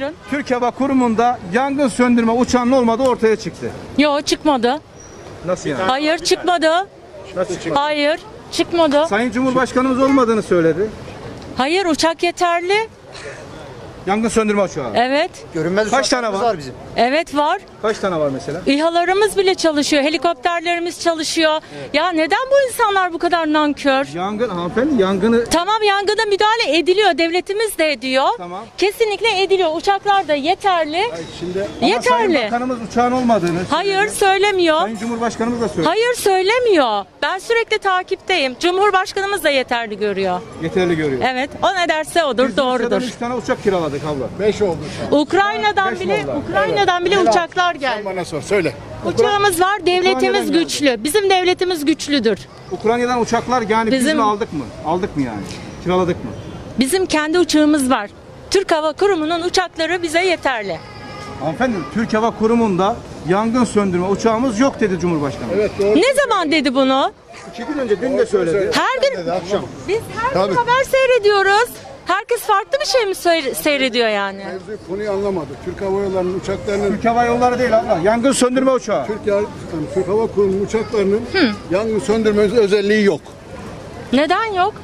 Buyurun. Türk Hava Kurumu'nda yangın söndürme uçağının olmadığı ortaya çıktı. Yo çıkmadı. Nasıl yani? Hayır çıkmadı. Nasıl çıktı? Hayır çıkmadı. Sayın Cumhurbaşkanımız olmadığını söyledi. Hayır uçak yeterli. Yangın söndürme uçağı. Evet. Görünmez Kaç tane uçaklarımız var? bizim. Evet var. Kaç tane var mesela? İHA'larımız bile çalışıyor. Helikopterlerimiz çalışıyor. Ya neden bu insanlar bu kadar nankör? Yangın hanımefendi yangını Tamam yangına müdahale ediliyor. Devletimiz de ediyor. Tamam. Kesinlikle ediliyor. Uçaklar da yeterli. şimdi Sayın yeterli. Bakanımız uçağın olmadığını Hayır söyledi. söylemiyor. Sayın Cumhurbaşkanımız da söyledi. Hayır söylemiyor. Ben sürekli takipteyim. Cumhurbaşkanımız da yeterli görüyor. Yeterli görüyor. Evet. O ne derse odur, Biz doğrudur. Üç tane uçak kiraladık abla. 5 oldu şu an. Ukrayna'dan Beş bile oldu. Ukrayna'dan bile uçaklar Sen geldi. bana sor söyle. Uçağımız var, devletimiz Ukrayna'dan geldi. güçlü. Bizim devletimiz güçlüdür. Ukrayna'dan uçaklar yani biz Bizim- mi aldık mı? Aldık mı yani? Kiraladık mı? Bizim kendi uçağımız var. Türk Hava Kurumu'nun uçakları bize yeterli. Hanımefendi Türk Hava Kurumu'nda yangın söndürme uçağımız yok dedi Cumhurbaşkanı. Evet doğru. Ne zaman dedi bunu? İki gün önce dün de söyledi. Her gün biz her gün haber seyrediyoruz. Farklı bir şey mi seyre- seyrediyor yani? Mevzuyu konuyu anlamadı. Türk Hava Yolları'nın uçaklarının Türk Hava Yolları değil abla. Yangın söndürme uçağı. Türk, yani Türk Hava Kurumu'nun uçaklarının yangın söndürme özelliği yok. Neden yok?